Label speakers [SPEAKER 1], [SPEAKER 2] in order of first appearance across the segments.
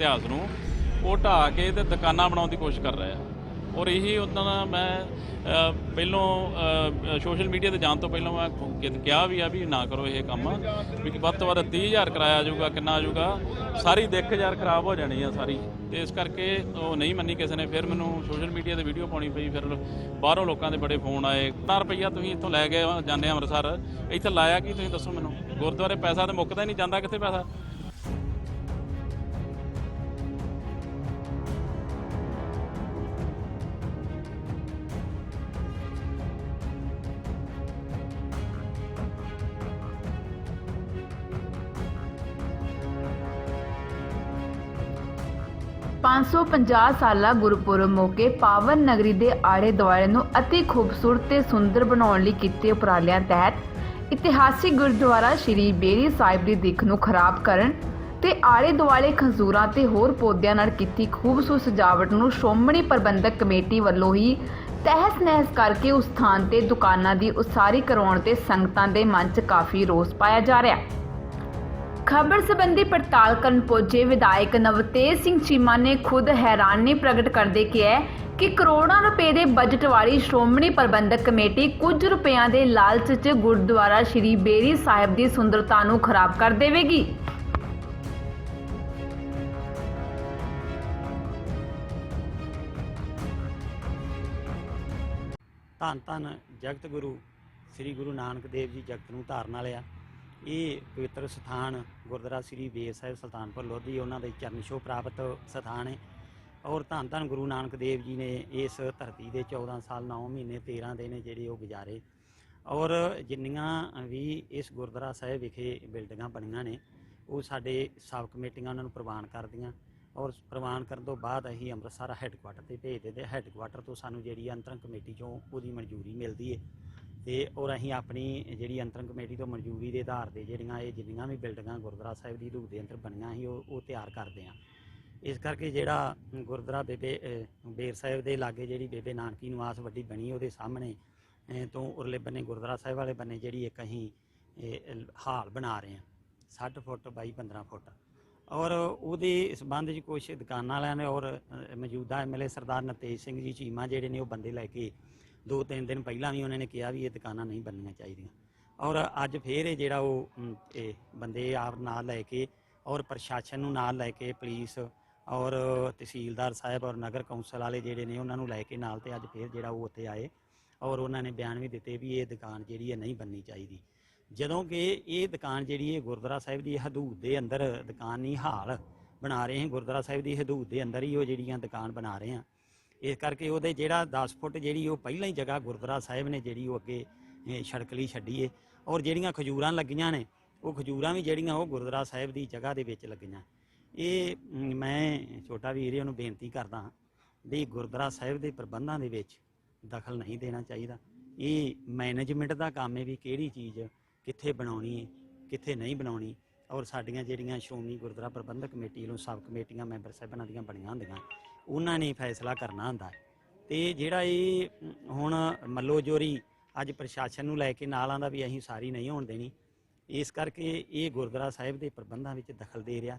[SPEAKER 1] ਇਤਿਹਾਸ ਨੂੰ, ਉਹ ਢਾਹ ਕੇ ਤੇ ਦੁਕਾਨਾਂ ਬਣਾਉਣ ਦੀ ਕੋਸ਼ਿਸ਼ ਕਰ ਰਹੇ ਆ ਔਰ ਇਹੀ ਉਦੋਂ ਮੈਂ ਪਹਿਲੋਂ ਸੋਸ਼ਲ ਮੀਡੀਆ ਤੇ ਜਾਣ ਤੋਂ ਪਹਿਲਾਂ ਮੈਂ ਕਿਹਾ ਵੀ ਆ ਵੀ ਨਾ ਕਰੋ ਇਹ ਕੰਮ, ਵੀ ਵੱਧ ਤੋਂ ਵੱਧ 30000 ਕਰਾਇਆ ਜਾਊਗਾ ਕਿੰਨਾ ਆ ਜਾਊਗਾ ਸਾਰੀ ਦਿੱਖ ਯਾਰ ਖਰਾਬ ਹੋ ਜਾਣੀ ਆ ਸਾਰੀ। ਤੇ ਇਸ ਕਰਕੇ ਉਹ ਨਹੀਂ ਮੰਨੀ ਕਿਸੇ ਨੇ, ਫਿਰ ਮੈਨੂੰ ਸੋਸ਼ਲ ਮੀਡੀਆ ਤੇ ਵੀਡੀਓ ਪਾਉਣੀ ਪਈ, ਫਿਰ ਬਾਹਰੋਂ ਲੋਕਾਂ ਦੇ ਬੜੇ ਫੋਨ ਆਏ ਕਿੰਨਾ ਰੁਪਈਆ ਤੁਸੀਂ ਇੱਥੋਂ ਲੈ ਗਏ, ਜਾਂਦੇ ਆ ਅੰਮ੍ਰਿਤਸਰ, ਇੱਥੇ ਲਾਇਆ ਕੀ ਤੁਸੀਂ ਦੱਸੋ ਮੈਨੂੰ? ਗੁਰਦੁਆਰੇ ਪੈਸਾ ਤੇ ਮੁੱਕਦਾ ਹੀ ਨਹੀਂ, ਜਾਂਦਾ ਕਿੱਥੇ ਪੈਸਾ?
[SPEAKER 2] ਪੰਜ ਸੌ ਪੰਜਾਹ ਸਾਲਾ ਗੁਰਪੁਰਬ ਮੌਕੇ ਪਾਵਨ ਨਗਰੀ ਦੇ ਆਲੇ ਦੁਆਲੇ ਨੂੰ ਅਤੀ ਖੂਬਸੂਰਤ ਤੇ ਸੁੰਦਰ ਬਣਾਉਣ ਲਈ ਕੀਤੇ ਉਪਰਾਲਿਆਂ ਤਹਿਤ ਇਤਿਹਾਸਿਕ ਗੁਰਦੁਆਰਾ ਸ਼੍ਰੀ ਬੇਰੀ ਸਾਹਿਬ ਦੀ ਦਿੱਖ ਨੂੰ ਖਰਾਬ ਕਰਨ ਤੇ ਆਲੇ ਦੁਆਲੇ ਖਜ਼ੂਰਾਂ ਤੇ ਹੋਰ ਪੌਦਿਆਂ ਨਾਲ ਕੀਤੀ ਖੂਬਸੂਰਤ ਸਜਾਵਟ ਨੂੰ ਸ਼੍ਰੋਮਣੀ ਪ੍ਰਬੰਧਕ ਕਮੇਟੀ ਵੱਲੋਂ ਹੀ ਤਹਿਸ ਨਹਿਸ ਕਰਕੇ ਉਸ ਥਾਂ ਤੇ ਦੁਕਾਨਾਂ ਦੀ ਉਸਾਰੀ ਕਰਵਾਉਣ ਤੇ ਸੰਗਤਾਂ ਦੇ ਮਨ 'ਚ ਕਾਫੀ ਰੋਸ ਪਾਇਆ ਜਾ ਰਿਹਾ। ਹੈ ਖਬਰ ਸੰਬੰਧੀ ਪੜਤਾਲ ਕਰਨ ਪਹੁੰਚੇ ਵਿਧਾਇਕ ਨਵਤੇਜ ਸਿੰਘ ਚੀਮਾ ਨੇ ਖੁਦ ਹੈਰਾਨੀ ਪ੍ਰਗਟ ਕਰਦੇ ਕਿਹਾ ਕਿ ਕਰੋੜਾਂ ਰੁਪਏ ਦੇ ਬਜਟ ਵਾਲੀ ਸ਼੍ਰੋਮਣੀ ਪ੍ਰਬੰਧਕ ਕਮੇਟੀ ਕੁਝ ਰੁਪਿਆਂ ਦੇ ਲਾਲਚ 'ਚ ਗੁਰਦੁਆਰਾ ਸ਼੍ਰੀ ਬੇਰੀ ਸਾਹਿਬ ਦੀ ਸੁੰਦਰਤਾ ਨੂੰ ਖਰਾਬ ਕਰ ਦੇਵੇਗੀ।
[SPEAKER 3] ਧੰਨ ਧੰਨ ਜਗਤ ਗੁਰੂ, ਸ੍ਰੀ ਗੁਰੂ ਨਾਨਕ ਦੇਵ ਜੀ ਜਗਤ ਨੂੰ ਧਾਰਨ ਵਾਲਿਆ ਇਹ ਪਵਿੱਤਰ ਸਥਾਨ ਗੁਰਦੁਆਰਾ ਸ੍ਰੀ ਬੇਰ ਸਾਹਿਬ ਸੁਲਤਾਨਪੁਰ ਲੋਧੀ ਉਹਨਾਂ ਦੇ ਚਰਨ ਛੋਹ ਪ੍ਰਾਪਤ ਸਥਾਨ ਹੈ। ਔਰ ਧੰਨ ਧੰਨ ਗੁਰੂ ਨਾਨਕ ਦੇਵ ਜੀ ਨੇ ਇਸ ਧਰਤੀ ਦੇ 14 ਸਾਲ 9 ਮਹੀਨੇ 13 ਦਿਨ ਜਿਹੜੇ ਉਹ ਗੁਜ਼ਾਰੇ। ਔਰ ਜਿੰਨੀਆਂ ਵੀ ਇਸ ਗੁਰਦੁਆਰਾ ਸਾਹਿਬ ਵਿਖੇ ਬਿਲਡਿੰਗਾਂ ਬਣੀਆਂ ਨੇ, ਉਹ ਸਾਡੇ ਸਬ ਕਮੇਟੀਆਂ ਉਹਨਾਂ ਨੂੰ ਪ੍ਰਵਾਨ ਕਰਦੀਆਂ। ਔਰ ਪ੍ਰਵਾਨ ਕਰਨ ਤੋਂ ਬਾਅਦ ਅਸੀਂ ਅੰਮ੍ਰਿਤਸਰ ਹੈੱਡਕੁਆਟਰ ਤੇ ਭੇਜ ਦਿੰਦੇ ਹੈੱਡਕੁਆਟਰ ਤੋਂ ਸਾਨੂੰ ਜਿਹੜੀ ਅੰਤਰੰਗ ਕਮੇਟੀ ਚੋਂ ਉਹਦੀ ਮਨਜ਼ੂਰੀ ਮਿਲਦੀ ਹੈ। ਤੇ ਔਰ ਅਸੀਂ ਆਪਣੀ ਜਿਹੜੀ ਅੰਤਰੰਗ ਕਮੇਟੀ ਤੋਂ ਮਨਜ਼ੂਰੀ ਦੇ ਆਧਾਰ ਤੇ ਜਿਹੜੀਆਂ ਇਹ ਜਿੰਨੀਆਂ ਵੀ ਬਿਲਡਿੰਗਾਂ ਗੁਰਦੁਆਰਾ ਸਾਹਿਬ ਦੀ ਰੂਪ ਦੇ ਅੰਦਰ ਬਣੀਆਂ ਸੀ ਉਹ ਉਹ ਤਿਆਰ ਕਰਦੇ ਹਾਂ। ਇਸ ਕਰਕੇ ਜਿਹੜਾ ਗੁਰਦੁਆਰਾ ਬੇਬੇ ਬੇਰ ਸਾਹਿਬ ਦੇ ਲਾਗੇ ਜਿਹੜੀ ਬੇਬੇ ਨਾਨਕੀ ਨਿਵਾਸ ਵੱਡੀ ਬਣੀ ਉਹਦੇ ਸਾਹਮਣੇ ਤੋਂ ਉਰਲੇ ਬੰਨੇ ਗੁਰਦੁਆਰਾ ਸਾਹਿਬ ਵਾਲੇ ਬੰਨੇ ਜਿਹੜੀ ਇੱਕ ਅਸੀਂ ਹਾਲ ਬਣਾ ਰਹੇ ਹਾਂ। 60 ਫੁੱਟ ਬਾਈ 15 ਫੁੱਟ। ਔਰ ਉਹਦੇ ਸੰਬੰਧ ਵਿੱਚ ਕੁਝ ਦੁਕਾਨਾਂ ਵਾਲਿਆਂ ਨੇ ਔਰ ਅਹ, ਮੌਜੂਦਾ ਐਮਐਲਏ ਸਰਦਾਰ ਨਤੇਜ ਸਿੰਘ ਜੀ ਚੀਮਾ ਜਿਹੜੇ ਨੇ ਉਹ ਬੰਦੇ ਲੈ ਕੇ ਦੋ ਤਿੰਨ ਦਿਨ ਪਹਿਲਾਂ ਵੀ ਉਹਨਾਂ ਨੇ ਕਿਹਾ ਵੀ ਇਹ ਦੁਕਾਨਾਂ ਨਹੀਂ ਬਣਨੀਆਂ ਚਾਹੀਦੀਆਂ। ਔਰ ਅੱਜ ਫੇਰ ਇਹ ਜਿਹੜਾ ਉਹ ਇਹ ਬੰਦੇ ਆਪ ਨਾਲ ਲੈ ਕੇ ਔਰ ਪ੍ਰਸ਼ਾਸਨ ਨੂੰ ਨਾਲ ਲੈ ਕੇ ਪੁਲਿਸ ਔਰ ਤਹਿਸੀਲਦਾਰ ਸਾਹਿਬ ਔਰ ਨਗਰ ਕੌਂਸਲ ਵਾਲੇ ਜਿਹੜੇ ਨੇ ਉਹਨਾਂ ਨੂੰ ਲੈ ਕੇ ਨਾਲ ਤੇ ਅੱਜ ਫੇਰ ਜਿਹੜਾ ਉਹ ਉੱਥੇ ਆਏ ਔਰ ਉਹਨਾਂ ਨੇ ਬਿਆਨ ਵੀ ਦਿੱਤੇ ਵੀ ਇਹ ਦੁਕਾਨ ਜਿਹੜੀ ਹੈ ਨਹੀਂ ਬਣਨੀ ਚਾਹੀਦੀ। ਜਦੋਂ ਕਿ ਇਹ ਦੁਕਾਨ ਜਿਹੜੀ ਹੈ ਗੁਰਦੁਆਰਾ ਸਾਹਿਬ ਦੀ ਹਦੂਦ ਦੇ ਅੰਦਰ ਦੁਕਾਨ ਨਹੀਂ ਹਾਲ ਬਣਾ ਰਹੇ ਹਾਂ, ਗੁਰਦੁਆਰਾ ਸਾਹਿਬ ਦੀ ਹਦੂਦ ਦੇ ਅੰਦਰ ਹੀ ਉਹ ਜਿਹੜੀਆਂ ਦੁਕਾਨ ਬਣਾ ਰਹੇ ਹਾਂ। ਇਸ ਕਰਕੇ ਉਹਦੇ ਜਿਹੜਾ 10 ਫੁੱਟ ਜਿਹੜੀ ਉਹ ਪਹਿਲਾਂ ਹੀ ਜਗ੍ਹਾ ਗੁਰਦੁਆਰਾ ਸਾਹਿਬ ਨੇ ਜਿਹੜੀ ਉਹ ਅੱਗੇ, ਇਹ ਸੜਕ ਲਈ ਛੱਡੀ ਏ। ਔਰ ਜਿਹੜੀਆਂ ਖਜੂਰਾਂ ਲੱਗੀਆਂ ਨੇ, ਉਹ ਖਜੂਰਾਂ ਵੀ ਜਿਹੜੀਆਂ ਉਹ ਗੁਰਦੁਆਰਾ ਸਾਹਿਬ ਦੀ ਜਗ੍ਹਾ ਦੇ ਵਿੱਚ ਲੱਗੀਆਂ। ਇਹ ਮੈਂ ਛੋਟਾ ਵੀਰ ਨੂੰ ਬੇਨਤੀ ਕਰਦਾ ਹਾਂ ਵੀ ਗੁਰਦੁਆਰਾ ਸਾਹਿਬ ਦੇ ਪ੍ਰਬੰਧਾਂ ਦੇ ਵਿੱਚ ਦਖਲ ਨਹੀਂ ਦੇਣਾ ਚਾਹੀਦਾ। ਇਹ ਮੈਨੇਜਮੈਂਟ ਦਾ ਕੰਮ ਹੈ ਵੀ ਕਿਹੜੀ ਚੀਜ਼ ਕਿੱਥੇ ਬਣਾਉਣੀ ਹੈ ਕਿੱਥੇ ਨਹੀਂ ਬਣਾਉਣੀ। ਔਰ ਸਾਡੀਆਂ ਜਿਹੜੀਆਂ ਸ਼੍ਰੋਮਣੀ ਗੁਰਦੁਆਰਾ ਪ੍ਰਬੰਧਕ ਕਮੇਟੀ ਵੱਲੋਂ ਸਬ ਕਮੇਟੀਆਂ, ਮੈਂਬਰ ਸਾਹਿਬਾਨਾਂ ਦੀਆਂ ਬਣੀਆਂ ਹੁੰਦੀਆਂ। ਉਹਨਾਂ ਨੇ ਫੈਸਲਾ ਕਰਨਾ ਹੁੰਦਾ ਹੈ। ਤੇ ਜਿਹੜਾ ਇਹ ਹੁਣ ਮੱਲੋ ਜੋਰੀ ਅੱਜ ਪ੍ਰਸ਼ਾਸਨ ਨੂੰ ਲੈ ਕੇ ਨਾਲ ਆਂਦਾ ਵੀ ਅਸੀਂ ਸਾਰੀ ਨਹੀਂ ਹੋਣ ਦੇਣੀ। ਇਸ ਕਰਕੇ ਇਹ ਗੁਰਦੁਆਰਾ ਸਾਹਿਬ ਦੇ ਪ੍ਰਬੰਧਾਂ ਵਿੱਚ ਦਖਲ ਦੇ ਰਿਹਾ।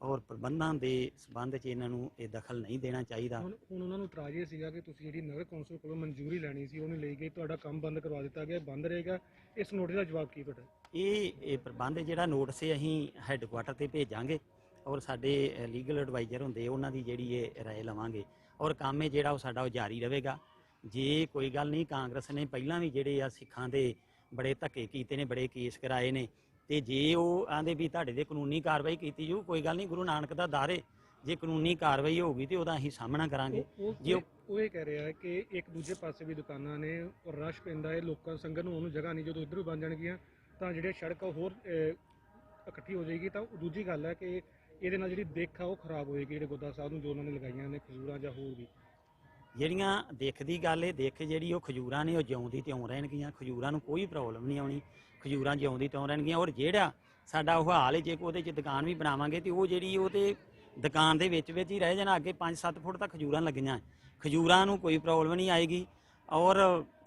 [SPEAKER 3] ਔਰ ਪ੍ਰਬੰਧਾਂ ਦੇ ਸਬੰਧ 'ਚ ਇਹਨਾਂ ਨੂੰ ਇਹ ਦਖਲ ਨਹੀਂ ਦੇਣਾ ਚਾਹੀਦਾ।
[SPEAKER 4] ਹੁਣ ਹੁਣ ਉਹਨਾਂ ਨੂੰ ਇਤਰਾਜ਼ ਇਹ ਸੀਗਾ ਕਿ ਤੁਸੀਂ ਜਿਹੜੀ ਨਗਰ ਕੌਂਸਲ ਕੋਲੋਂ ਮਨਜ਼ੂਰੀ ਲੈਣੀ ਸੀ ਉਹਨੂੰ ਲਈ ਗਈ ਤੁਹਾਡਾ ਕੰਮ ਬੰਦ ਕਰਵਾ ਦਿੱਤਾ ਗਿਆ ਬੰਦ ਰਹੇਗਾ। ਇਸ ਨੋਟਿਸ ਦਾ ਜਵਾਬ ਕੀ ਤੁਹਾਡਾ?
[SPEAKER 3] ਇਹ ਇਹ ਪ੍ਰਬੰਧ ਜਿਹੜਾ ਨੋਟਿਸ ਹੈ ਅਸੀਂ ਹੈੱਡਕੁਆਟਰ ਤੇ ਭੇਜਾਂਗੇ। ਔਰ ਸਾਡੇ ਲੀਗਲ ਐਡਵਾਈਜ਼ਰ ਹੁੰਦੇ ਉਹਨਾਂ ਦੀ ਜਿਹੜੀ ਇਹ ਰਾਏ ਲਵਾਂਗੇ। ਔਰ ਕੰਮ ਇਹ ਜਿਹੜਾ ਉਹ ਸਾਡਾ ਉਹ ਜਾਰੀ ਰਹੇਗਾ। ਜੇ ਕੋਈ ਗੱਲ ਨਹੀਂ ਕਾਂਗਰਸ ਨੇ ਪਹਿਲਾਂ ਵੀ ਜਿਹੜੇ ਆ ਸਿੱਖਾਂ ਦੇ ਬੜੇ ਧੱਕੇ ਕੀਤੇ ਨੇ ਬੜੇ ਕੇਸ ਕਰਾਏ ਨੇ ਤੇ ਜੇ ਉਹ ਆਂਦੇ ਵੀ ਤੁਹਾਡੇ ਤੇ ਕਾਨੂੰਨੀ ਕਾਰਵਾਈ ਕੀਤੀ ਜੂ ਕੋਈ ਗੱਲ ਨਹੀਂ ਗੁਰੂ ਨਾਨਕ ਦਾ ਦਾਰੇ ਜੇ ਕਾਨੂੰਨੀ ਕਾਰਵਾਈ ਹੋਊਗੀ ਤੇ ਉਹਦਾ ਅਸੀਂ ਸਾਹਮਣਾ ਕਰਾਂਗੇ। ਜੇ ਉਹ-
[SPEAKER 4] ਇਹ ਕਹਿ ਰਿਹਾ ਕਿ ਇੱਕ ਦੂਜੇ ਪਾਸੇ ਵੀ ਦੁਕਾਨਾਂ ਨੇ ਔਰ ਰਸ਼ ਪੈਂਦਾ ਹੈ ਲੋਕਾਂ ਸੰਗਤ ਨੂੰ ਉਹਨੂੰ ਜਗ੍ਹਾ ਨਹੀਂ ਜਦੋਂ ਇੱਧਰ ਬਣ ਜਾਣਗੀਆਂ ਤਾਂ ਜਿਹੜੇ ਸੜਕ ਹੋਰ ਇਕੱਠੀ ਹੋ ਜਾਏਗੀ ਤਾਂ ਉਹ ਦੂਜੀ ਗੱਲ ਹੈ ਕਿ ਇਹਦੇ ਨਾਲ ਜਿਹੜੀ ਦਿੱਖ ਆ ਉਹ ਖਰਾਬ ਹੋਏਗੀ, ਜਿਹੜੇ ਗੁਰਦੁਆਰਾ ਸਾਹਿਬ ਨੂੰ ਜੋ ਉਹਨਾਂ ਨੇ ਲਗਾਈਆਂ ਨੇ ਖਜੂਰਾਂ ਜਾਂ ਹੋਰ ਵੀ।
[SPEAKER 3] ਜਿਹੜੀਆਂ ਦੇਖ ਦੀ ਗੱਲ ਇਹ, ਦੇਖ ਜਿਹੜੀ ਉਹ ਖਜੂਰਾਂ ਨੇ, ਉਹ ਜਿਉਂਦੀ ਤਿਉਂ ਰਹਿਣਗੀਆਂ। ਖਜੂਰਾਂ ਨੂੰ ਕੋਈ ਪ੍ਰੋਬਲਮ ਨਹੀਂ ਆਉਣੀ। ਖਜੂਰਾਂ ਜਿਉਂਦੀ ਤਿਉਂ ਰਹਿਣਗੀਆਂ। ਔਰ ਜਿਹੜਾ ਸਾਡਾ ਉਹ ਹਾਲ ਹੈ ਜੇ ਉਹਦੇ 'ਚ ਦੁਕਾਨ ਵੀ ਬਣਾਵਾਂਗੇ ਤੇ ਉਹ ਜਿਹੜੀ ਉਹ ਤੇ ਦੁਕਾਨ ਦੇ ਵਿੱਚ ਵਿੱਚ ਹੀ ਰਹਿ ਜਾਣਾ, ਅੱਗੇ 5-7 ਫੁੱਟ ਤੱਕ ਖਜੂਰਾਂ ਲੱਗੀਆਂ। ਖਜੂਰਾਂ ਨੂੰ ਕੋਈ ਪ੍ਰੋਬਲਮ ਨਹੀਂ ਆਏਗੀ। ਔਰ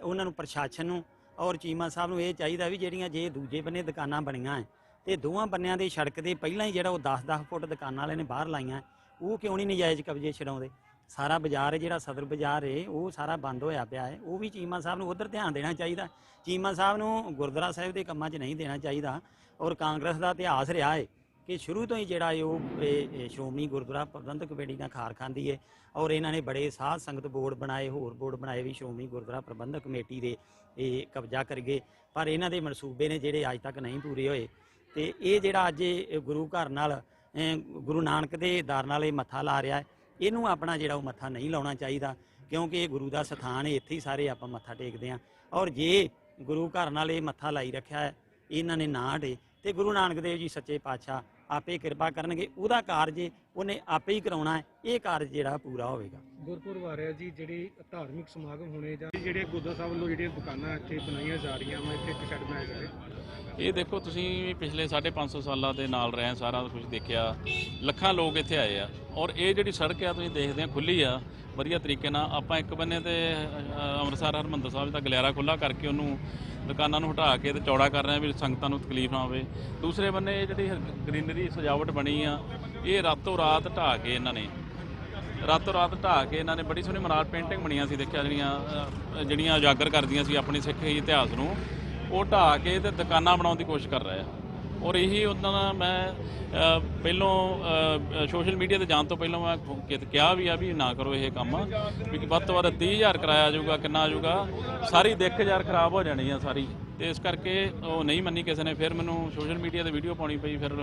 [SPEAKER 3] ਉਹਨਾਂ ਨੂੰ ਪ੍ਰਸ਼ਾਸਨ ਨੂੰ ਔਰ ਚੀਮਾ ਸਾਹਿਬ ਨੂੰ ਇਹ ਚਾਹੀਦਾ ਵੀ ਜਿਹੜੀਆਂ ਜੇ ਦੂਜੇ ਬੰਨੇ ਦੁਕਾਨਾਂ ਬਣੀਆਂ ਤੇ ਦੋਵਾਂ ਬੰਨਿਆਂ ਦੀ ਸੜਕ ਦੇ ਪਹਿਲਾਂ ਹੀ ਜਿਹੜਾ ਉਹ 10-10 ਫੁੱਟ ਦੁਕਾਨਾਂ ਵਾਲੇ ਨੇ ਬਾਹਰ ਲਾਈਆਂ, ਉਹ ਕਿਉਂ ਨਹੀਂ ਨਜਾਇਜ਼ ਕਬਜ਼ੇ ਛਡਾਉਂਦੇ? ਸਾਰਾ ਬਾਜ਼ਾਰ ਹੈ ਜਿਹੜਾ ਸਦਰ ਬਾਜ਼ਾਰ ਹੈ, ਉਹ ਸਾਰਾ ਬੰਦ ਹੋਇਆ ਪਿਆ ਹੈ। ਉਹ ਵੀ ਚੀਮਾ ਸਾਹਿਬ ਨੂੰ ਉਧਰ ਧਿਆਨ ਦੇਣਾ ਚਾਹੀਦਾ। ਚੀਮਾ ਸਾਹਿਬ ਨੂੰ ਗੁਰਦੁਆਰਾ ਸਾਹਿਬ ਦੇ ਕੰਮਾਂ 'ਚ ਨਹੀਂ ਦੇਣਾ ਚਾਹੀਦਾ। ਔਰ ਕਾਂਗਰਸ ਦਾ ਇਤਿਹਾਸ ਰਿਹਾ ਹੈ ਕਿ ਸ਼ੁਰੂ ਤੋਂ ਹੀ ਜਿਹੜਾ ਇਹ ਉਹ ਸ਼੍ਰੋਮਣੀ ਗੁਰਦੁਆਰਾ ਪ੍ਰਬੰਧਕ ਕਮੇਟੀ ਨਾਲ ਖਾਰ ਖਾਂਦੀ ਹੈ ਔਰ ਇਹਨਾਂ ਨੇ ਬੜੇ ਸਾਧ ਸੰਗਤ ਬੋਰਡ ਬਣਾਏ, ਹੋਰ ਬੋਰਡ ਬਣਾਏ ਵੀ ਸ਼੍ਰੋਮਣੀ ਗੁਰਦੁਆਰਾ ਪ੍ਰਬੰਧਕ ਕਮੇਟੀ ਦੇ ਇਹ ਕਬਜ਼ਾ ਕਰਗੇ ਪਰ ਇਹਨਾਂ ਦੇ ਮਨਸੂਬੇ ਨੇ ਜਿਹੜੇ ਅੱਜ ਤੱਕ ਨਹੀਂ ਪੂਰੇ ਹੋਏ। ਤੇ ਇਹ ਜਿਹੜਾ ਅੱਜ ਗੁਰੂ ਘਰ ਨਾਲ ਗੁਰੂ ਨਾਨਕ ਦੇ ਦਰ ਨਾਲ ਇਹ ਮੱਥਾ ਲਾ ਰਿਹਾ ਹੈ, ਇਹਨੂੰ ਆਪਣਾ ਜਿਹੜਾ ਉਹ ਮੱਥਾ ਨਹੀਂ ਲਾਉਣਾ ਚਾਹੀਦਾ, ਕਿਉਂਕਿ ਇਹ ਗੁਰੂ ਦਾ ਸਥਾਨ ਹੈ, ਇੱਥੇ ਹੀ ਸਾਰੇ ਆਪਾਂ ਮੱਥਾ ਟੇਕਦੇ ਹਾਂ। ਔਰ ਜੇ ਗੁਰੂ ਘਰ ਨਾਲ ਇਹ ਮੱਥਾ ਲਾਈ ਰੱਖਿਆ ਹੈ, ਇਹਨਾਂ ਨੇ ਨਾ ਹਟੇ ਤੇ ਗੁਰੂ ਨਾਨਕ ਦੇਵ ਜੀ ਸੱਚੇ ਪਾਤਸ਼ਾਹ ਆਪੇ ਕਿਰਪਾ ਕਰਨਗੇ ਉਹਦਾ ਕਾਰਜ ਉਹਨੇ ਆਪੇ ਹੀ ਕਰਾਉਣਾ ਹੈ ਇਹ ਕਾਰਜ ਜਿਹੜਾ ਪੂਰਾ ਹੋਵੇਗਾ।
[SPEAKER 4] ਗੁਰਪੁਰਬ ਆ ਰਿਹਾ ਜੀ ਜਿਹੜੇ ਧਾਰਮਿਕ ਸਮਾਗਮ ਹੋਣੇ ਜਾਂ ਜਿਹੜੇ ਗੁਰਦੁਆਰਾ ਸਾਹਿਬ ਵੱਲੋਂ ਜਿਹੜੀਆਂ ਦੁਕਾਨਾਂ ਇੱਥੇ ਬਣਾਈਆਂ ਜਾ ਰਹੀਆਂ ਵਾ ਇੱਥੇ ਇੱਕ ਸ਼ੈੱਡ ਬਣਾਇਆ ਜਾ ਰਿਹਾ।
[SPEAKER 1] ਇਹ ਦੇਖੋ ਤੁਸੀਂ ਪਿਛਲੇ 550 ਸਾਲਾਂ ਦੇ ਨਾਲ ਰਹੇ ਸਾਰਾ ਕੁਝ ਦੇਖਿਆ ਲੱਖਾਂ ਲੋਕ ਇੱਥੇ ਆਏ ਆ। ਔਰ ਇਹ ਜਿਹੜੀ ਸੜਕ ਆ ਤੁਸੀਂ ਦੇਖਦੇ ਆ ਖੁੱਲੀ ਆ ਵਧੀਆ ਤਰੀਕੇ ਨਾਲ ਆਪਾਂ ਇੱਕ ਬੰਨੇ ਤੇ ਅੰਮ੍ਰਿਤਸਰ ਹਰਮੰਦਰ ਸਾਹਿਬ ਦਾ ਗਲਿਆਰਾ ਖੁੱਲਾ ਕਰਕੇ ਉਹਨੂੰ ਦੁਕਾਨਾਂ ਨੂੰ ਹਟਾ ਕੇ ਤੇ ਚੌੜਾ ਕਰ ਰਹੇ ਆ ਵੀ ਸੰਗਤਾਂ ਨੂੰ ਤਕਲੀਫ ਨਾ ਹੋਵੇ। ਦੂਸਰੇ ਬੰਨੇ ਇਹ ਜਿਹੜੀ ਗ੍ਰੀਨਰੀ ਸਜਾਵਟ ਬਣੀ ਆ, ਇਹ ਰਾਤੋਂ ਰਾਤ ਢਾ ਕੇ ਇਹਨਾਂ ਨੇ। ਰਾਤੋਂ ਰਾਤ ਢਾ ਕੇ ਇਹਨਾਂ ਨੇ ਬੜੀ ਸੋਹਣੀ ਮਨਾਰ ਪੇਂਟਿੰਗ ਬਣੀਆਂ ਸੀ, ਦੇਖਿਆ ਜਿਹੜੀਆਂ ਜਿਹੜੀਆਂ ਉਜਾਗਰ ਕਰਦੀਆਂ ਸੀ ਆਪਣੀ ਸਿੱਖ ਇਤਿਹਾਸ ਨੂੰ, ਉਹ ਢਾ ਕੇ ਤੇ ਦੁਕਾਨਾਂ ਬਣਾਉਣ ਦੀ ਕੋਸ਼ਿਸ਼ ਕਰ ਰਹੇ ਆ। ਔਰ ਇਹੀ ਉਹਨਾਂ ਦਾ ਮੈਂ ਪਹਿਲੋਂ ਸੋਸ਼ਲ ਮੀਡੀਆ ਤੇ ਜਾਣ ਤੋਂ ਪਹਿਲਾਂ ਮੈਂ ਕਿ- ਕਿਹਾ ਵੀ ਆ ਵੀ ਨਾ ਕਰੋ ਇਹ ਕੰਮ, ਵੀ ਵੱਧ ਤੋਂ ਵੱਧ 30000 ਕਰਾਇਆ ਜਾਊਗਾ, ਕਿੰਨਾ ਆ ਜਾਊਗਾ ਸਾਰੀ ਦਿੱਖ ਯਾਰ ਖਰਾਬ ਹੋ ਜਾਣੀ ਆ ਸਾਰੀ। ਤੇ ਇਸ ਕਰਕੇ ਉਹ ਨਹੀਂ ਮੰਨੀ ਕਿਸੇ ਨੇ, ਫਿਰ ਮੈਨੂੰ ਸੋਸ਼ਲ ਮੀਡੀਆ ਤੇ ਵੀਡੀਓ ਪਾਉਣੀ ਪਈ, ਫਿਰ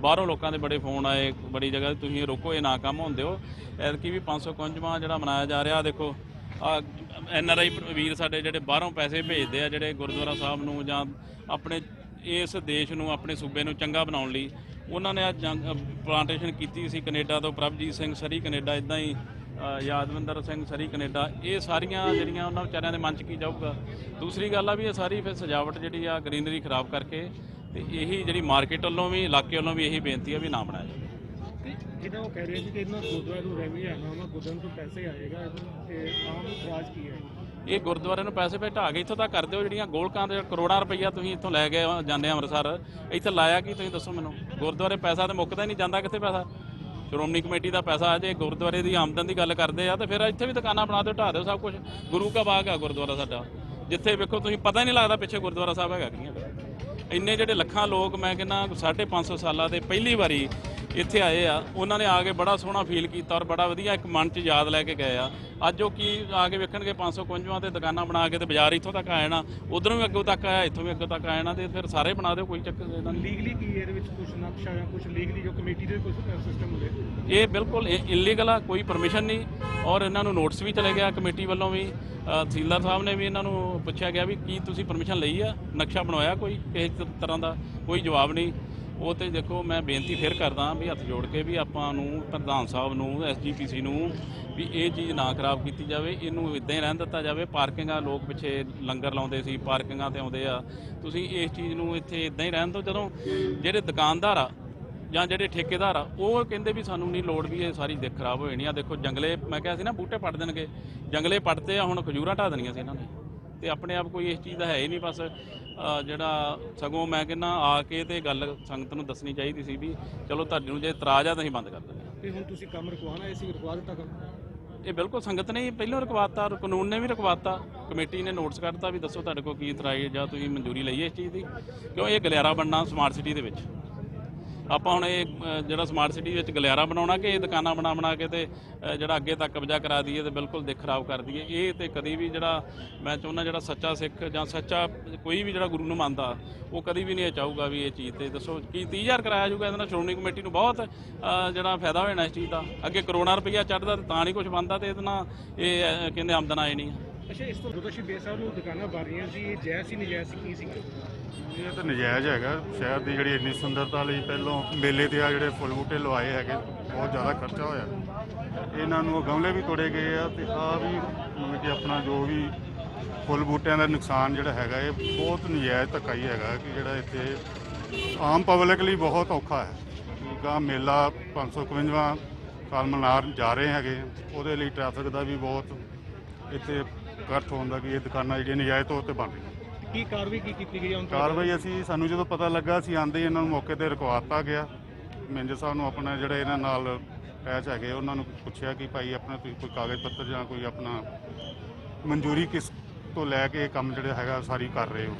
[SPEAKER 1] ਬਾਹਰੋਂ ਲੋਕਾਂ ਦੇ ਬੜੇ ਫੋਨ ਆਏ, ਬੜੀ ਜਗ੍ਹਾ ਤੁਸੀਂ ਰੋਕੋ, ਇਹ ਨਾ ਕੰਮ ਹੁੰਦੇ ਹੋ ਐਤਕੀ ਵੀ 551ਵਾਂ ਜਿਹੜਾ ਮਨਾਇਆ ਜਾ ਰਿਹਾ ਦੇਖੋ, ਆ ਐਨ ਆਰ ਆਈ ਵੀਰ ਸਾਡੇ ਜਿਹੜੇ ਬਾਹਰੋਂ ਪੈਸੇ ਭੇਜਦੇ ਆ, ਜਿਹੜੇ ਗੁਰਦੁਆਰਾ ਸਾਹਿਬ ਨੂੰ ਜਾਂ ਆਪਣੇ ਇਸ ਦੇਸ਼ ਨੂੰ ਆਪਣੇ ਸੂਬੇ ਨੂੰ ਚੰਗਾ ਬਣਾਉਣ ਲਈ ਉਹਨਾਂ ਨੇ ਅੱਜ ਪਲਾਂਟੇਸ਼ਨ ਕੀਤੀ ਸੀ ਕੈਨੇਡਾ ਤੋਂ, ਪ੍ਰਭਜੀਤ ਸਿੰਘ ਸਰੀ ਕੈਨੇਡਾ ਇਦਾਂ ਹੀ ਯਾਦਵਿੰਦਰ ਸਿੰਘ ਸਰੀ ਕੈਨੇਡਾ, ਇਹ ਸਾਰੀਆਂ ਜਿਹੜੀਆਂ ਉਹਨਾਂ ਵਿਚਾਰਿਆਂ ਦੇ ਮਨ 'ਚ ਕੀ ਜਾਊਗਾ। ਦੂਸਰੀ ਗੱਲ ਆ ਵੀ ਇਹ ਸਾਰੀ ਫਿਰ ਸਜਾਵਟ ਜਿਹੜੀ ਆ ਗ੍ਰੀਨਰੀ ਖਰਾਬ ਕਰਕੇ ਤੇ ਇਹੀ ਜਿਹੜੀ ਮਾਰਕੀਟ ਵੱਲੋਂ ਵੀ, ਇਲਾਕੇ ਵੱਲੋਂ ਵੀ ਇਹੀ ਬੇਨਤੀ ਆ ਵੀ ਨਾ ਬਣਾਇਆ ਜਾਵੇ।
[SPEAKER 4] ਤੇ ਉਹ ਕਹਿ ਰਹੇ ਸੀ ਕਿ ਇਹਨਾਂ ਗੁਰਦੁਆਰੇ ਨੂੰ ਰੈਵਨਿਊ ਆਣਾ ਉਹਨਾਂ ਗੁਰਦੁਆਰੇ ਤੋਂ ਪੈਸੇ ਆਏਗਾ ਤੇ ਆਮ ਇਤਰਾਜ਼ ਕੀ ਹੈ?
[SPEAKER 1] ਇਹ ਗੁਰਦੁਆਰੇ ਨੂੰ ਪੈਸੇ ਭੇਟਾ ਕੇ ਇੱਥੋਂ ਤੱਕ ਕਰ ਦਿਓ, ਜਿਹੜੀਆਂ ਗੋਲਕਾਂ ਦੇ ਕਰੋੜਾਂ ਰੁਪਈਆ ਤੁਸੀਂ ਇੱਥੋਂ ਲੈ ਕੇ ਜਾਂਦੇ ਆ ਅੰਮ੍ਰਿਤਸਰ। ਇੱਥੇ ਲਾਇਆ ਕੀ ਤੁਸੀਂ ਦੱਸੋ ਮੈਨੂੰ? ਗੁਰਦੁਆਰੇ ਪੈਸਾ ਤੇ ਮੁੱਕਦਾ ਨਹੀਂ, ਜਾਂਦਾ ਕਿੱਥੇ ਪੈਸਾ? ਸ਼੍ਰੋਮਣੀ ਕਮੇਟੀ ਦਾ ਪੈਸਾ ਆ ਜੇ ਗੁਰਦੁਆਰੇ ਦੀ ਆਮਦਨ ਦੀ ਗੱਲ ਕਰਦੇ ਆ, ਤੇ ਫਿਰ ਇੱਥੇ ਵੀ ਦੁਕਾਨਾਂ ਬਣਾ ਦਿਓ ਢਾ ਦਿਓ ਸਭ ਕੁਝ ਗੁਰੂ ਕਾ ਬਾਗ ਆ ਗੁਰਦੁਆਰਾ ਸਾਡਾ। ਜਿੱਥੇ ਵੇਖੋ ਤੁਸੀਂ ਪਤਾ ਹੀ ਨਹੀਂ ਲੱਗਦਾ ਪਿੱਛੇ ਗੁਰਦੁਆਰਾ ਸਾਹਿਬ ਹੈਗਾ ਕੀ ਹੈਗਾ ਇੰਨੇ ਜਿਹੜੇ ਲੱਖਾਂ ਲੋਕ, ਮੈਂ ਕਹਿੰਦਾ 550 ਸਾਲਾਂ ਦੇ ਪਹਿਲੀ ਵਾਰੀ ਇੱਥੇ ਆਏ ਆ ਉਹਨਾਂ ਨੇ ਆ ਕੇ ਬੜਾ ਸੋਹਣਾ ਫੀਲ ਕੀਤਾ ਔਰ ਬੜਾ ਵਧੀਆ ਇੱਕ ਮਨ 'ਚ ਯਾਦ ਲੈ ਕੇ ਗਏ ਆ। ਅੱਜ ਉਹ ਕੀ ਆ ਕੇ ਵੇਖਣਗੇ 551 ਤੇ ਦੁਕਾਨਾਂ ਬਣਾ ਕੇ ਤੇ ਬਾਜ਼ਾਰ ਇੱਥੋਂ ਤੱਕ ਆ ਜਾਣਾ ਉਧਰੋਂ ਵੀ ਅੱਗੋਂ ਤੱਕ ਆਇਆ ਇੱਥੋਂ ਵੀ ਅੱਗੋਂ ਤੱਕ ਆ ਜਾਣਾ ਤੇ ਫਿਰ ਸਾਰੇ ਬਣਾ ਦਿਓ ਕੋਈ ਚੱਕਰ ਇਹਦਾ ਨਹੀਂ।
[SPEAKER 4] ਲੀਗਲੀ ਕੀ ਇਹਦੇ ਵਿੱਚ ਕੁਝ ਨਕਸ਼ਾ ਜਾਂ ਕੁਝ ਲੀਗਲੀ ਜੋ ਕਮੇਟੀ ਦੇ ਕੁਝ ਸਿਸਟਮ ਹੁੰਦੇ?
[SPEAKER 1] ਇਹ ਬਿਲਕੁਲ ਇਲੀਗਲ ਆ ਕੋਈ ਪਰਮਿਸ਼ਨ ਨਹੀਂ। ਔਰ ਇਹਨਾਂ ਨੂੰ ਨੋਟਿਸ ਵੀ ਚਲੇ ਗਿਆ ਕਮੇਟੀ ਵੱਲੋਂ ਵੀ ਤਹਿਸੀਲਦਾਰ ਸਾਹਿਬ ਨੇ ਵੀ ਇਹਨਾਂ ਨੂੰ ਪੁੱਛਿਆ ਗਿਆ ਵੀ ਕੀ ਤੁਸੀਂ ਪਰਮਿਸ਼ਨ ਲਈ ਆ ਨਕਸ਼ਾ ਬਣਵਾਇਆ ਕੋਈ? ਕਿਸੇ ਤਰ੍ਹਾਂ ਦਾ ਕੋਈ ਜਵਾਬ ਨਹੀਂ। ਉਹ ਤੇ ਦੇਖੋ, ਮੈਂ ਬੇਨਤੀ ਫਿਰ ਕਰਦਾ ਵੀ ਹੱਥ ਜੋੜ ਕੇ ਵੀ ਆਪਾਂ ਨੂੰ, ਪ੍ਰਧਾਨ ਸਾਹਿਬ ਨੂੰ ਐਸਜੀਪੀਸੀ ਨੂੰ ਵੀ ਇਹ ਚੀਜ਼ ਨਾ ਖਰਾਬ ਕੀਤੀ ਜਾਵੇ। ਇਹਨੂੰ ਇਦਾਂ ਹੀ ਰਹਿਣ ਦਿੱਤਾ ਜਾਵੇ। ਪਾਰਕਿੰਗਾਂ ਲੋਕ ਪਿੱਛੇ ਲੰਗਰ ਲਾਉਂਦੇ ਸੀ, ਪਾਰਕਿੰਗਾਂ ਤੇ ਆਉਂਦੇ ਆ। ਤੁਸੀਂ ਇਸ ਚੀਜ਼ ਨੂੰ ਇੱਥੇ ਇਦਾਂ ਹੀ ਰਹਿਣ ਦਿਓ, ਜਦੋਂ ਜਿਹੜੇ ਦੁਕਾਨਦਾਰ ਆ ਜਾਂ ਜਿਹੜੇ ਠੇਕੇਦਾਰ ਆ, ਉਹ ਕਹਿੰਦੇ ਵੀ ਸਾਨੂੰ ਨਹੀਂ ਲੋੜ ਵੀ ਇਹ ਸਾਰੀ ਦਿੱਖ ਖਰਾਬ ਹੋ ਜਾਣੀ ਆ। ਦੇਖੋ, ਜੰਗਲੇ, ਮੈਂ ਕਿਹਾ ਸੀ ਨਾ, ਬੂਟੇ ਪੱਟ ਦੇਣਗੇ। ਜੰਗਲੇ ਪੱਟਦੇ ਆ, ਹੁਣ ਖਜੂਰਾਂ ਢਾ ਦੇਣੀਆਂ ਸੀ ਇਹਨਾਂ ਨੇ। ਤੇ ਆਪਣੇ ਆਪ ਕੋਈ ਇਸ ਚੀਜ਼ ਦਾ ਹੈ ਹੀ ਨਹੀਂ ਬਸ ਜਿਹੜਾ ਸਗੋਂ ਮੈਂ ਕਹਿੰਦਾ ਆ ਕੇ ਤੇ ਗੱਲ ਸੰਗਤ ਨੂੰ ਦੱਸਣੀ ਚਾਹੀਦੀ ਸੀ ਵੀ ਚਲੋ ਤੁਹਾਡੇ ਨੂੰ ਜੇ ਇਤਰਾਜ਼ ਆ ਤਾਂ ਅਸੀਂ ਬੰਦ ਕਰ ਦਿੰਦੇ ਹਾਂ।
[SPEAKER 4] ਤੇ ਹੁਣ ਤੁਸੀਂ ਕੰਮ ਰੁਕਵਾਉਣਾ ਹੈ ਸੀ ਰੁਕਵਾ ਦਿੱਤਾ ਕੰਮ?
[SPEAKER 1] ਇਹ ਬਿਲਕੁਲ ਸੰਗਤ ਨੇ ਪਹਿਲਾਂ ਰੁਕਵਾਤਾ ਕਾਨੂੰਨ ਨੇ ਵੀ ਰੁਕਵਾਤਾ ਕਮੇਟੀ ਨੇ ਨੋਟਿਸ ਕੱਢਤਾ ਵੀ ਦੱਸੋ ਤੁਹਾਡੇ ਕੋਲ ਕੀ ਇਤਰਾਜ਼ ਜਾਂ ਤੁਸੀਂ ਮਨਜ਼ੂਰੀ ਲਈ ਇਸ ਚੀਜ਼ ਦੀ ਕਿਉਂ ਇਹ ਗਲਿਆਰਾ ਬਣਨਾ ਸਮਾਰਟ ਸਿਟੀ ਦੇ ਵਿੱਚ। ਆਪਾਂ ਹੁਣ ਇਹ ਜਿਹੜਾ ਸਮਾਰਟ ਸਿਟੀ ਵਿੱਚ ਗਲਿਆਰਾ ਬਣਾਉਣਾ ਕਿ ਇਹ ਦੁਕਾਨਾਂ ਬਣਾ ਬਣਾ ਕੇ ਤੇ ਜਿਹੜਾ ਅੱਗੇ ਤੱਕ ਕਬਜ਼ਾ ਕਰਾ ਦਈਏ ਤੇ ਬਿਲਕੁਲ ਦਿੱਖ ਖਰਾਬ ਕਰ ਦਈਏ। ਇਹ ਤੇ ਕਦੀ ਵੀ ਜਿਹੜਾ ਮੈਂ ਚਾਹੁੰਦਾ ਜਿਹੜਾ ਸੱਚਾ ਸਿੱਖ ਜਾਂ ਸੱਚਾ ਕੋਈ ਵੀ ਜਿਹੜਾ ਗੁਰੂ ਨੂੰ ਮੰਨਦਾ, ਉਹ ਕਦੀ ਵੀ ਨਹੀਂ ਇਹ ਚਾਹੂਗਾ ਵੀ ਇਹ ਚੀਜ਼ ਤੇ। ਦੱਸੋ, ਕੀ 30000 ਕਰਾਇਆ ਜਾਊਗਾ ਇਹਦੇ ਨਾਲ? ਸ਼੍ਰੋਮਣੀ ਕਮੇਟੀ ਨੂੰ ਬਹੁਤ ਜਿਹੜਾ ਫਾਇਦਾ ਹੋ ਜਾਣਾ ਇਸ ਚੀਜ਼ ਦਾ। ਅੱਗੇ ਕਰੋੜਾਂ ਰੁਪਈਆ ਚੜਦਾ ਤੇ ਤਾਂ ਨਹੀਂ ਕੁਝ ਬਣਦਾ ਤੇ ਇਹਦੇ ਨਾਲ ਇਹ ਕਹਿੰਦੇ ਆਮਦਨ ਆਏ ਨਹੀਂ
[SPEAKER 4] ਅੱਛਾ, ਇਸ ਤੋਂ ਦੁਦਸ਼ੀ ਬੇਸ ਸਾਹਿਬ ਨੂੰ ਦੁਕਾਨਾਂ ਬਣ ਰਹੀਆਂ ਸੀ ਇਹ ਜਾਇਜ਼ ਸੀ, ਨਜਾਇਜ਼ ਸੀ, ਕੀ ਸੀ?
[SPEAKER 5] ਇਹ ਤਾਂ ਨਜਾਇਜ਼ ਹੈਗਾ। ਸ਼ਹਿਰ ਦੀ ਜਿਹੜੀ ਇੰਨੀ ਸੁੰਦਰਤਾ ਲਈ ਪਹਿਲੋਂ ਮੇਲੇ ਤੇ ਆ ਜਿਹੜੇ ਫੁੱਲ ਬੂਟੇ ਲਵਾਏ ਹੈਗੇ, ਬਹੁਤ ਜ਼ਿਆਦਾ ਖਰਚਾ ਹੋਇਆ। ਇਹਨਾਂ ਨੂੰ ਗਮਲੇ ਵੀ ਤੋੜੇ ਗਏ ਆ ਤੇ ਆ ਵੀ ਮਤਲਬ ਕਿ ਆਪਣਾ ਜੋ ਵੀ ਫੁੱਲ ਬੂਟਿਆਂ ਦਾ ਨੁਕਸਾਨ ਜਿਹੜਾ ਹੈਗਾ, ਇਹ ਬਹੁਤ ਨਜਾਇਜ਼ ਧੱਕਾ ਹੀ ਹੈਗਾ ਕਿ ਜਿਹੜਾ ਇੱਥੇ ਆਮ ਪਬਲਿਕ ਲਈ ਬਹੁਤ ਔਖਾ ਹੈ। ਗਾ ਮੇਲਾ 551ਵਾਂ ਸਾਲ ਮਨਾਰ ਜਾ ਰਹੇ ਹੈਗੇ। ਉਹਦੇ ਲਈ ਟ੍ਰੈਫਿਕ ਦਾ ਵੀ ਬਹੁਤ ਇੱਥੇ ਇਕੱਠ ਹੁੰਦਾ ਕਿ ਇਹ ਦੁਕਾਨਾਂ ਜਿਹੜੀਆਂ ਨਜਾਇਜ਼ ਤੌਰ ਤੇ ਬਣ ਰਹੀਆਂ।
[SPEAKER 4] ਕੀ ਕਾਰਵਾਈ ਕੀ ਕੀਤੀ ਗਈ ਹੈ ਹੁਣ?
[SPEAKER 5] ਕਾਰਵਾਈ ਅਸੀਂ ਸਾਨੂੰ ਜਦੋਂ ਪਤਾ ਲੱਗਾ ਅਸੀਂ ਆਂਦੇ ਹੀ ਇਹਨਾਂ ਨੂੰ ਮੌਕੇ ਤੇ ਰੁਕਵਾਤਾ ਗਿਆ। ਮੈਨੇਜਰ ਸਾਹਿਬ ਨੂੰ ਆਪਣਾ ਜਿਹੜੇ ਇਹਨਾਂ ਨਾਲ ਅਟੈਚ ਹੈਗੇ ਉਹਨਾਂ ਨੂੰ ਪੁੱਛਿਆ ਕਿ ਭਾਈ ਆਪਣਾ ਤੁਸੀਂ ਕੋਈ ਕਾਗਜ਼ ਪੱਤਰ ਜਾਂ ਕੋਈ ਆਪਣਾ ਮਨਜ਼ੂਰੀ ਕਿਸ ਤੋਂ ਲੈ ਕੇ ਇਹ ਕੰਮ ਜਿਹੜਾ ਹੈਗਾ ਸਾਰੀ ਕਰ ਰਹੇ ਹੋ?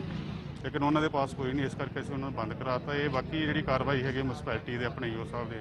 [SPEAKER 5] ਲੇਕਿਨ ਉਹਨਾਂ ਦੇ ਪਾਸ ਕੋਈ ਨਹੀਂ ਇਸ ਕਰਕੇ ਅਸੀਂ ਉਹਨਾਂ ਨੂੰ ਬੰਦ ਕਰਾਤਾ। ਇਹ ਬਾਕੀ ਜਿਹੜੀ ਕਾਰਵਾਈ ਹੈਗੀ ਮਿਊਨਿਸਪੈਲਿਟੀ ਦੇ ਆਪਣੇ ਈਓ ਸਾਹਿਬ ਦੇ